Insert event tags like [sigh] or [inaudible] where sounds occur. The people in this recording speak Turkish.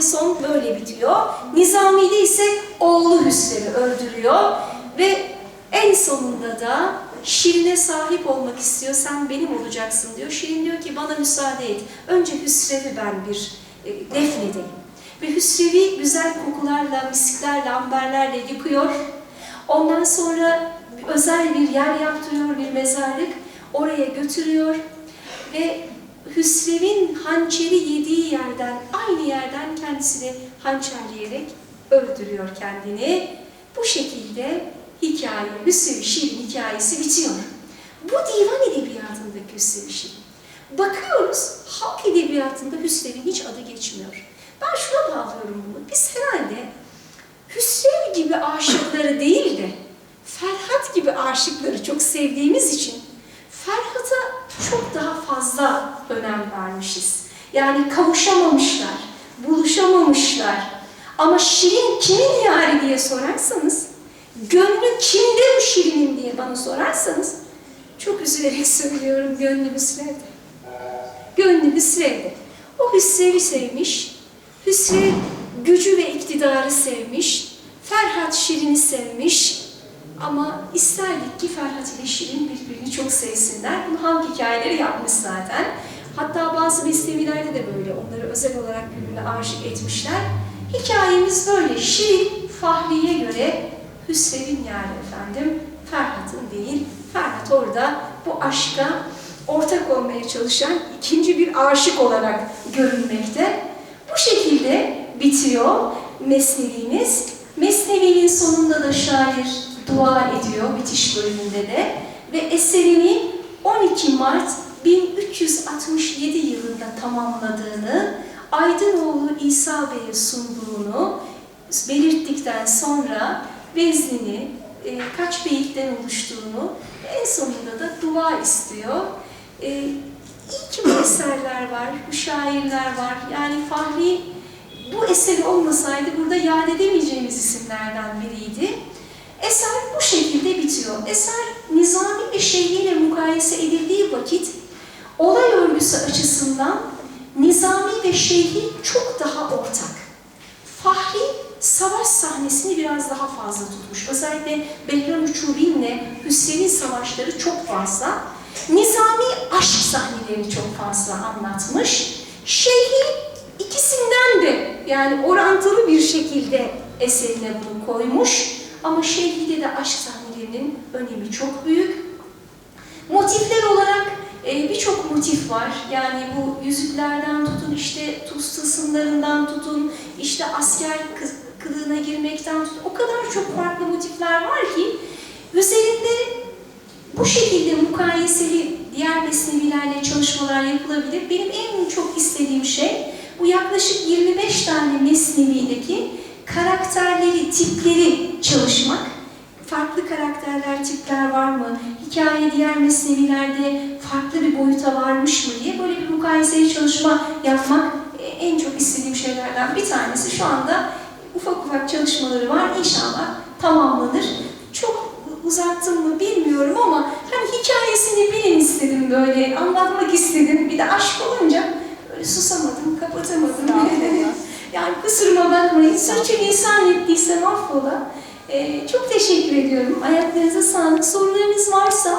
Fatih'te son böyle bitiyor. Nizami'de ise oğlu Hüsrev'i öldürüyor ve en sonunda da Şirin'e sahip olmak istiyor, sen benim olacaksın diyor. Şirin diyor ki bana müsaade et, önce Hüsrev'i ben bir e, defnedeyim. Ve Hüsrev'i güzel kokularla, misklerle, amberlerle yıkıyor. Ondan sonra özel bir yer yaptırıyor, bir mezarlık. Oraya götürüyor ve Hüsrev'in hançeri yediği yerden, aynı yerden kendisini hançerleyerek öldürüyor kendini. Bu şekilde hikaye, Hüsrev-i Şirin hikayesi bitiyor. Bu divan edebiyatındaki Hüsrev-i Şirin. Bakıyoruz, halk edebiyatında Hüsrev'in hiç adı geçmiyor. Ben şuna bağlıyorum bunu. Biz herhalde Hüsrev gibi aşıkları değil de Ferhat gibi aşıkları çok sevdiğimiz için çok daha fazla önem vermişiz. Yani kavuşamamışlar, buluşamamışlar. Ama Şirin kimin yari diye sorarsanız, gönlü kimde bu Şirin'in diye bana sorarsanız, çok üzülerek [laughs] söylüyorum gönlü Hüsrev'de. Gönlü Hüsrev'de. O Hüsrev'i sevmiş, Hüsrev gücü ve iktidarı sevmiş, Ferhat Şirin'i sevmiş, ama isterdik ki Ferhat ile Şirin birbirini çok sevsinler. Bunu halk hikayeleri yapmış zaten. Hatta bazı mesnevilerde de böyle onları özel olarak birbirine aşık etmişler. Hikayemiz böyle. Şirin Fahri'ye göre Hüsrev'in yani efendim Ferhat'ın değil. Ferhat orada bu aşka ortak olmaya çalışan ikinci bir aşık olarak görünmekte. Bu şekilde bitiyor Mesnevimiz. Mesnevi'nin sonunda da şair dua ediyor bitiş bölümünde de ve eserini 12 Mart 1367 yılında tamamladığını, Aydınoğlu İsa Bey'e sunduğunu belirttikten sonra veznini, e, kaç beyitten oluştuğunu en sonunda da dua istiyor. E, iyi ki bu eserler var, bu şairler var. Yani Fahri bu eseri olmasaydı burada yad edemeyeceğimiz isimlerden biriydi. Eser bu şekilde bitiyor. Eser nizami ve şeyhiyle mukayese edildiği vakit olay örgüsü açısından nizami ve şeyhi çok daha ortak. Fahri savaş sahnesini biraz daha fazla tutmuş. Özellikle Behram Uçubin'le Hüsrev'in savaşları çok fazla. Nizami aşk sahnelerini çok fazla anlatmış. Şeyhi ikisinden de yani orantılı bir şekilde eserine bunu koymuş. Ama Şeyhi'de de aşk sahnelerinin önemi çok büyük. Motifler olarak e, birçok motif var. Yani bu yüzüklerden tutun, işte tuz tılsımlarından tutun, işte asker kız- kılığına girmekten tutun. O kadar çok farklı motifler var ki üzerinde bu şekilde mukayeseli diğer mesnevilerle çalışmalar yapılabilir. Benim en çok istediğim şey bu yaklaşık 25 tane mesnevideki karakterleri, tipleri çalışmak. Farklı karakterler, tipler var mı? Hikaye diğer mesnevilerde farklı bir boyuta varmış mı diye böyle bir mukayeseli çalışma yapmak e, en çok istediğim şeylerden bir tanesi. Şu anda ufak ufak çalışmaları var. İnşallah tamamlanır. Çok uzattım mı bilmiyorum ama hani hikayesini bilin istedim böyle, anlatmak istedim. Bir de aşk olunca böyle susamadım, kapatamadım. [laughs] yani kusuruma bakmayın. Sürçülisan ettiysem affola. Ee, çok teşekkür ediyorum. Ayaklarınıza sağlık. Sorularınız varsa